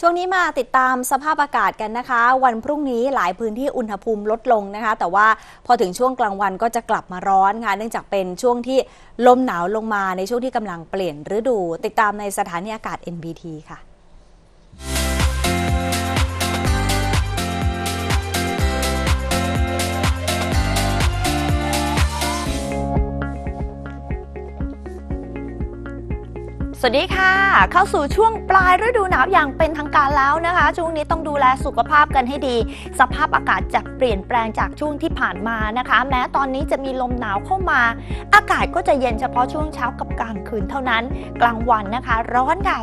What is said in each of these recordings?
ช่วงนี้มาติดตามสภาพอากาศกันนะคะ วันพรุ่งนี้หลายพื้นที่อุณหภูมิลดลงนะคะ แต่ว่าพอถึงช่วงกลางวันก็จะกลับมาร้อนค่ะเนื่องจากเป็นช่วงที่ลมหนาวลงมาในช่วงที่กำลังเปลี่ยนฤดู ติดตามในสถานีอากาศ NBT ค่ะ วัสดีค่ะ เข้าสู่ช่วงปลายฤดูหนาวอย่างเป็นทางการแล้วนะคะ ช่วงนี้ต้องดูแลสุขภาพกันให้ดี สภาพอากาศจะเปลี่ยนแปลงจากช่วงที่ผ่านมานะคะ แม้ตอนนี้จะมีลมหนาวเข้ามา อากาศก็จะเย็นเฉพาะช่วงเช้ากับกลางคืนเท่านั้น กลางวันนะคะ ร้อนค่ะ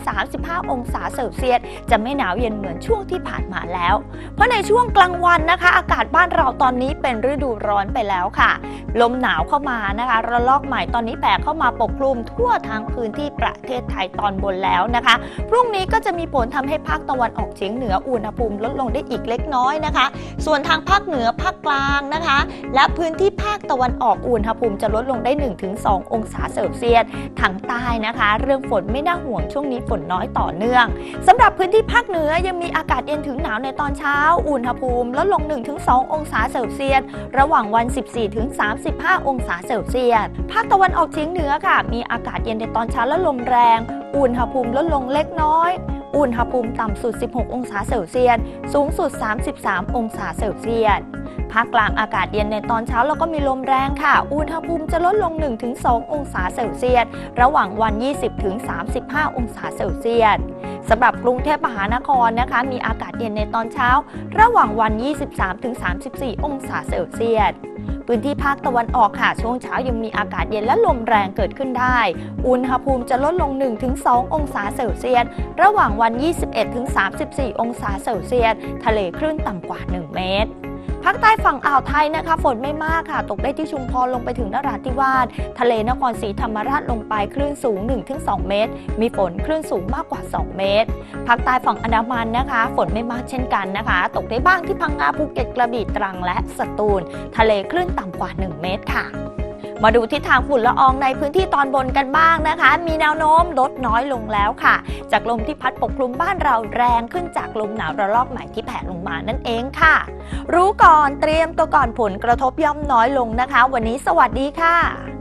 34-35 องศาเซลเซียสจะไม่หนาวเย็นเหมือนช่วงที่ผ่านมาแล้ว เพราะในช่วงกลางวันนะคะ อากาศบ้านเราตอนนี้เป็นฤดูร้อนไปแล้วค่ะ ลมหนาวเข้ามานะคะระลอกใหม่ตอนนี้แผ่เข้ามาปกคลุมทั่วทั้งพื้นที่ประเทศไทยตอนบนแล้วนะคะ พรุ่งนี้ก็จะมีผลทำให้ภาคตะวันออกเฉียงเหนืออุณหภูมิลดลงได้อีกเล็กน้อยนะคะ ส่วนทางภาคเหนือภาคกลางนะคะ และพื้นที่ภาคตะวันออกอุณหภูมิจะลดลงได้ 1-2 องศาเซลเซียสทางใต้นะคะ เรื่องฝนไม่น่าห่วงช่วงนี้ฝนน้อยต่อเนื่องสำหรับพื้นที่ภาคเหนือยังมีอากาศเย็นถึงหนาวในตอนเช้า อุณหภูมิลดลง 1-2 องศาเซลเซียสระหว่างวัน14-35 องศาเซลเซียส ภาคตะวันออกเฉียงเหนือค่ะ มีอากาศเย็นในตอนเช้าและลมแรง อุณหภูมิลดลงเล็กน้อย อุณหภูมิต่ำสุด 16 องศาเซลเซียส สูงสุด 33 องศาเซลเซียส ภาคกลางอากาศเย็นในตอนเช้าแล้วก็มีลมแรงค่ะ อุณหภูมิจะลดลง 1-2 องศาเซลเซียส ระหว่างวัน 20-35 องศาเซลเซียสสำหรับกรุงเทพมหานครนะคะ มีอากาศเย็นในตอนเช้า ระหว่างวัน 23-34 องศาเซลเซียสพื้นที่ภาคตะวันออกค่ะ ช่วงเช้ายังมีอากาศเย็นและลมแรงเกิดขึ้นได้ อุณหภูมิจะลดลง 1-2 องศาเซลเซียส ระหว่างวัน 21-34 องศาเซลเซียส ทะเลคลื่นต่ำกว่า 1 เมตร ภาคใต้ฝั่งอ่าวไทยนะคะ ฝนไม่มากค่ะ ตกได้ที่ชุมพรลงไปถึงนราธิวาสทะเลนครศรีธรรมราชลงไปคลื่นสูง 1-2 เมตร มีฝนคลื่นสูงมากกว่า 2 เมตรภาคใต้ฝั่งอันดามันนะคะ ฝนไม่มากเช่นกันนะคะ ตกได้บ้างที่พังงาภูเก็ตกระบี่ตรังและสตูล ทะเลคลื่นต่ำกว่า 1 เมตรค่ะ มาดูทิศทางฝุ่นละอองในพื้นที่ตอนบนกันบ้างนะคะ มีแนวโน้มลดน้อยลงแล้วค่ะ จากลมที่พัดปกคลุมบ้านเราแรงขึ้นจากลมหนาวระลอกใหม่ที่แผ่ลงมานั่นเองค่ะ รู้ก่อนเตรียมตัวก่อนผลกระทบย่อมน้อยลงนะคะ วันนี้สวัสดีค่ะ